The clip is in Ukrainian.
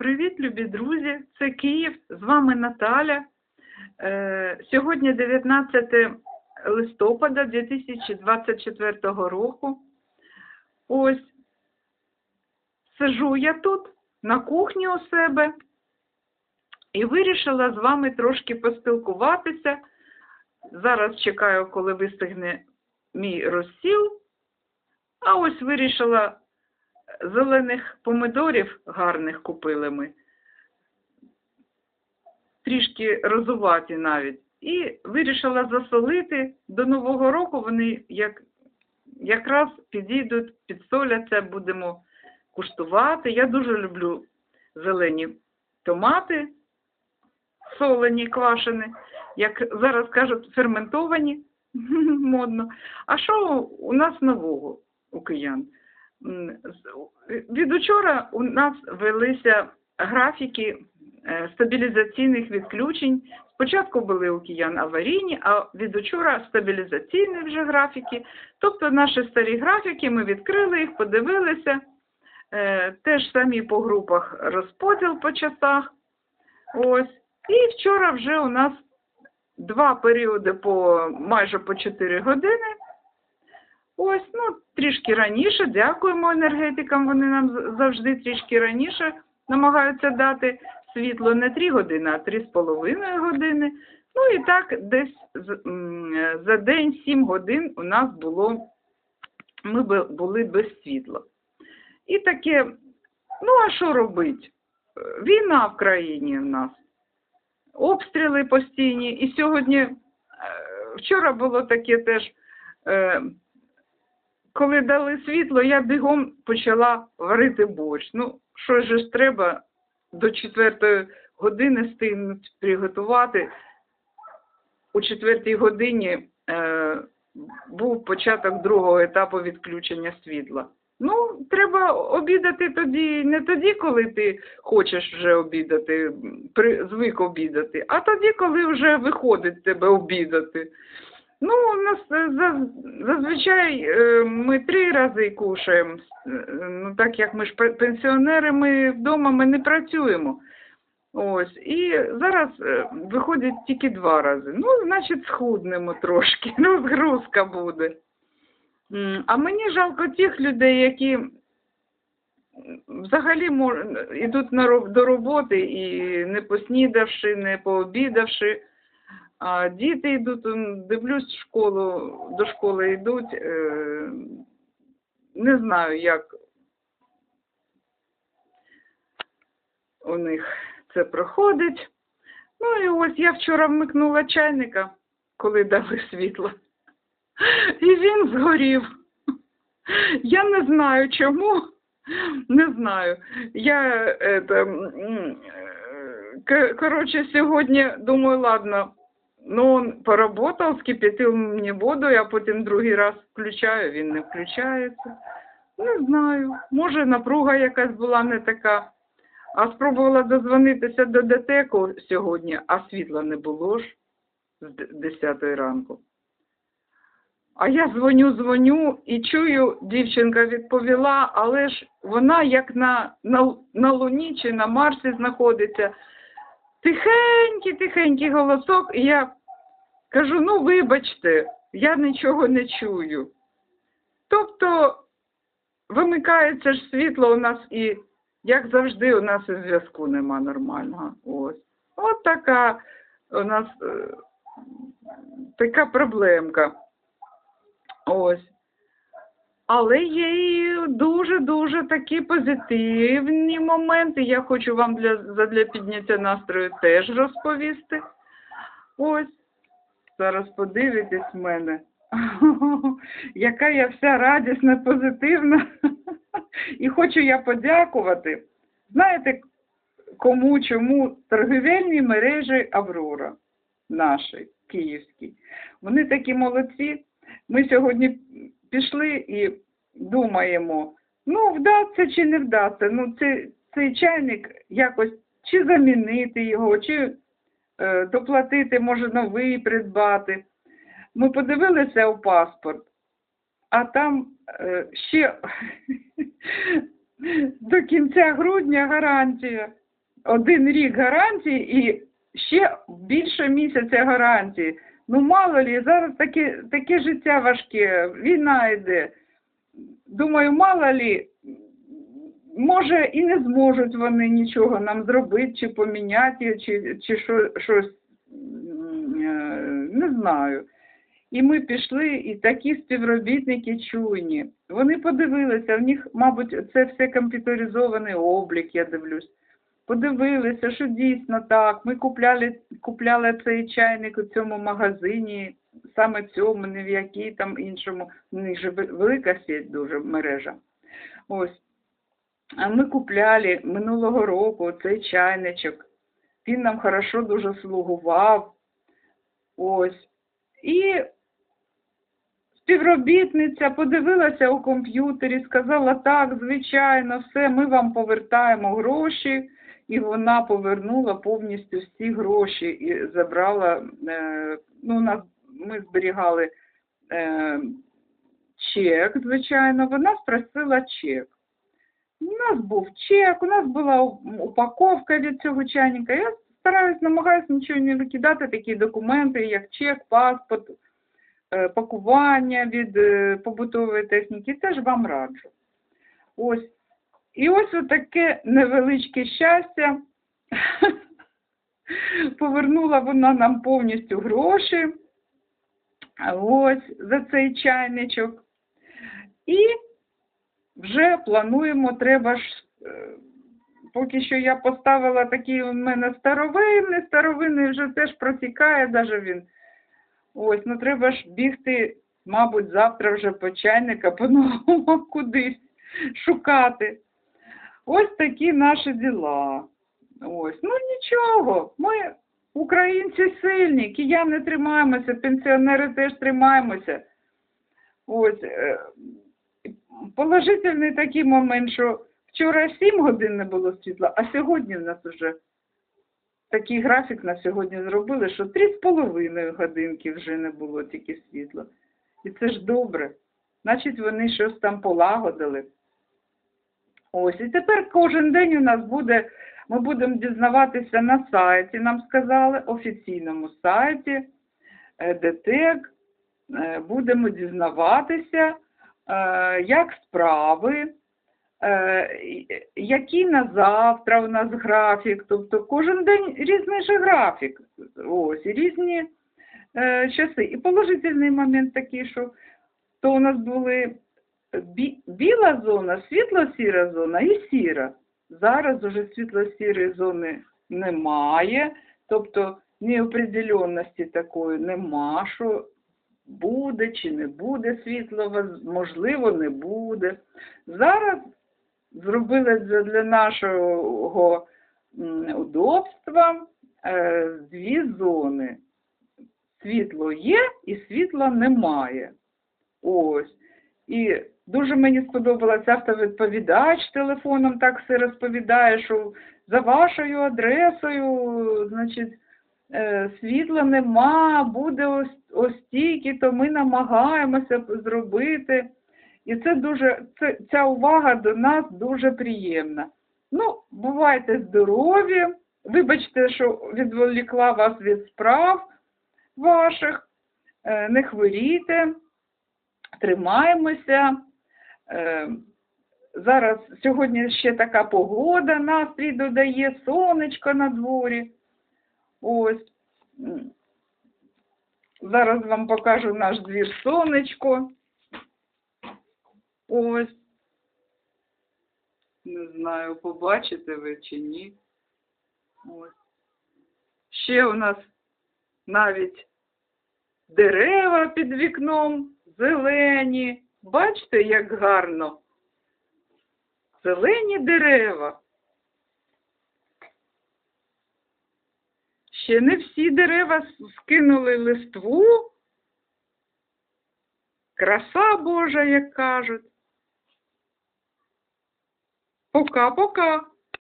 Привіт, любі друзі! Це Київ, з вами Наталя. Е, Сьогодні 19 листопада 2024 року. Ось сижу я тут на кухні у себе і вирішила з вами трошки поспілкуватися. Зараз чекаю, коли вистигне мій розсіл. А ось вирішила зелених помидорів гарних купили ми. Трішки розуваті навіть. І вирішила засолити. До Нового року вони як, якраз підійдуть, підсоляться, будемо куштувати. Я дуже люблю зелені томати, солені, квашені, як зараз кажуть, ферментовані, модно. А що у нас нового у киян? Від учора у нас велися графіки е, стабілізаційних відключень. Спочатку були у киян аварійні, а від учора стабілізаційні вже графіки. Тобто наші старі графіки, ми відкрили їх, подивилися. Е, Теж самі по групах розподіл по часах. Ось. І вчора вже у нас два періоди по майже по 4 години. Ось, ну, трішки раніше, дякуємо енергетикам, вони нам завжди трішки раніше намагаються дати світло не 3 години, а 3,5 години. Ну і так десь за день 7 годин у нас було, ми були без світла. І таке, ну а що робити? Е, Війна в країні в нас, обстріли постійні. І сьогодні, е, вчора було таке теж, е, коли дали світло, я бігом почала варити борщ. Ну, що ж треба до четвертої години встигнути приготувати. У четвертій годині е, був початок другого етапу відключення світла. Ну, треба обідати тоді, не тоді, коли ти хочеш вже обідати, при, звик обідати, а тоді, коли вже виходить тебе обідати. Ну, у нас е, зазвичай е, ми три рази кушаємо. Ну, так як ми ж пе- пенсіонери, ми вдома ми не працюємо. Ось. І зараз е, виходить тільки два рази. Ну, значить, схуднемо трошки, розгрузка буде. А мені жалко тих людей, які взагалі йдуть до роботи і не поснідавши, не пообідавши. А діти йдуть, дивлюсь, в школу, до школи йдуть. Е... Не знаю, як у них це проходить. Ну і ось я вчора вмикнула чайника, коли дали світло. І він згорів. Я не знаю чому. Не знаю. Я это, е, к- короче, сьогодні думаю, ладно, ну он поработав, скипятив мені воду, я потім другий раз включаю, він не включається. Не знаю. Може, напруга якась була не така. А спробувала дозвонитися до ДТЕКу сьогодні, а світла не було ж з д- 10 ранку. А я дзвоню, дзвоню і чую, дівчинка відповіла, але ж вона як на, на, на Луні чи на Марсі знаходиться. Тихенький, тихенький голосок, і я кажу, ну вибачте, я нічого не чую. Тобто вимикається ж світло у нас і, як завжди, у нас і зв'язку нема нормального. Ось. От така у нас е, така проблемка. Ось. Але є і дуже-дуже такі позитивні моменти. Я хочу вам для, задля підняття настрою теж розповісти. Ось. Зараз подивитесь мене. Яка я вся радісна, позитивна. І хочу я подякувати. Знаєте, кому, чому торгівельні мережі Аврора наші, київські. Вони такі молодці. Ми сьогодні пішли і думаємо, ну, вдасться чи не вдасться. Ну, цей, цей чайник якось чи замінити його, чи е, доплатити, може, новий придбати. Ми подивилися у паспорт, а там е, ще до кінця грудня гарантія. один рік гарантії і ще більше місяця гарантії. Ну, мало лі, зараз таке, таке життя важке, війна йде. Думаю, мало лі, може і не зможуть вони нічого нам зробити, чи поміняти, чи, чи що, щось, е, не знаю. І ми пішли, і такі співробітники чуйні. Вони подивилися, в них, мабуть, це все комп'ютеризований облік, я дивлюсь. Подивилися, що дійсно так. Ми купляли, купляли цей чайник у цьому магазині, саме цьому, не в якій там іншому. У них же велика сеть дуже мережа. Ось. А ми купляли минулого року цей чайничок. Він нам хорошо дуже слугував. Ось. І співробітниця подивилася у комп'ютері, сказала, так, звичайно, все, ми вам повертаємо гроші. І вона повернула повністю всі гроші і забрала, е, ну, нас, ми зберігали е, чек, звичайно, вона спросила чек. У нас був чек, у нас була упаковка від цього чайника. Я стараюсь, намагаюся нічого не викидати, такі документи, як чек, паспорт, е, пакування від побутової техніки. Теж вам раджу. Ось. І ось таке невеличке щастя. Повернула вона нам повністю гроші. Ось за цей чайничок. І вже плануємо, треба ж, е, поки що я поставила такий у мене старовинний, старовинний вже теж протікає даже він. Ось, ну треба ж бігти, мабуть, завтра вже по чайника по-новому кудись шукати. Ось такі наші діла. Ось, ну нічого, ми українці сильні, кияни тримаємося, пенсіонери теж тримаємося. Ось, е, положительний такий момент, що вчора 7 годин не було світла, а сьогодні в нас вже такий графік на сьогодні зробили, що 3,5 годинки вже не було тільки світла. І це ж добре. Значить, вони щось там полагодили. Ось, і тепер кожен день у нас буде, ми будемо дізнаватися на сайті, нам сказали, офіційному сайті е, ДТЕК, е, будемо дізнаватися, е, як справи, і- який на завтра у нас графік, тобто кожен день різний же графік, ось, різні часи. І положительний момент такий, що то у нас були біла зона, світло-сіра зона і сіра. Зараз уже світло-сірої зони немає, тобто неопределенності такої нема, що буде чи не буде світло, можливо, не буде. Зараз зробили для для нашого удобства е, дві зони. Світло є і світла немає. Ось. І дуже мені сподобалася автовідповідач телефоном так все розповідає, що за вашою адресою, значить, е, світла нема, буде ось, ось стільки, то ми намагаємося зробити. І це дуже, це, ця увага до нас дуже приємна. Ну, бувайте здорові. Вибачте, що відволікла вас від справ ваших. Е, Не хворійте тримаємося. Е, Зараз сьогодні ще така погода, настрій додає, сонечко на дворі. Ось. Зараз вам покажу наш двір сонечко. Ось. Не знаю, побачите ви чи ні. Ось. Ще у нас навіть дерева під вікном зелені. Бачите, як гарно. Зелені дерева. Ще не всі дерева скинули листву. Краса Божа, як кажуть. Пока-пока.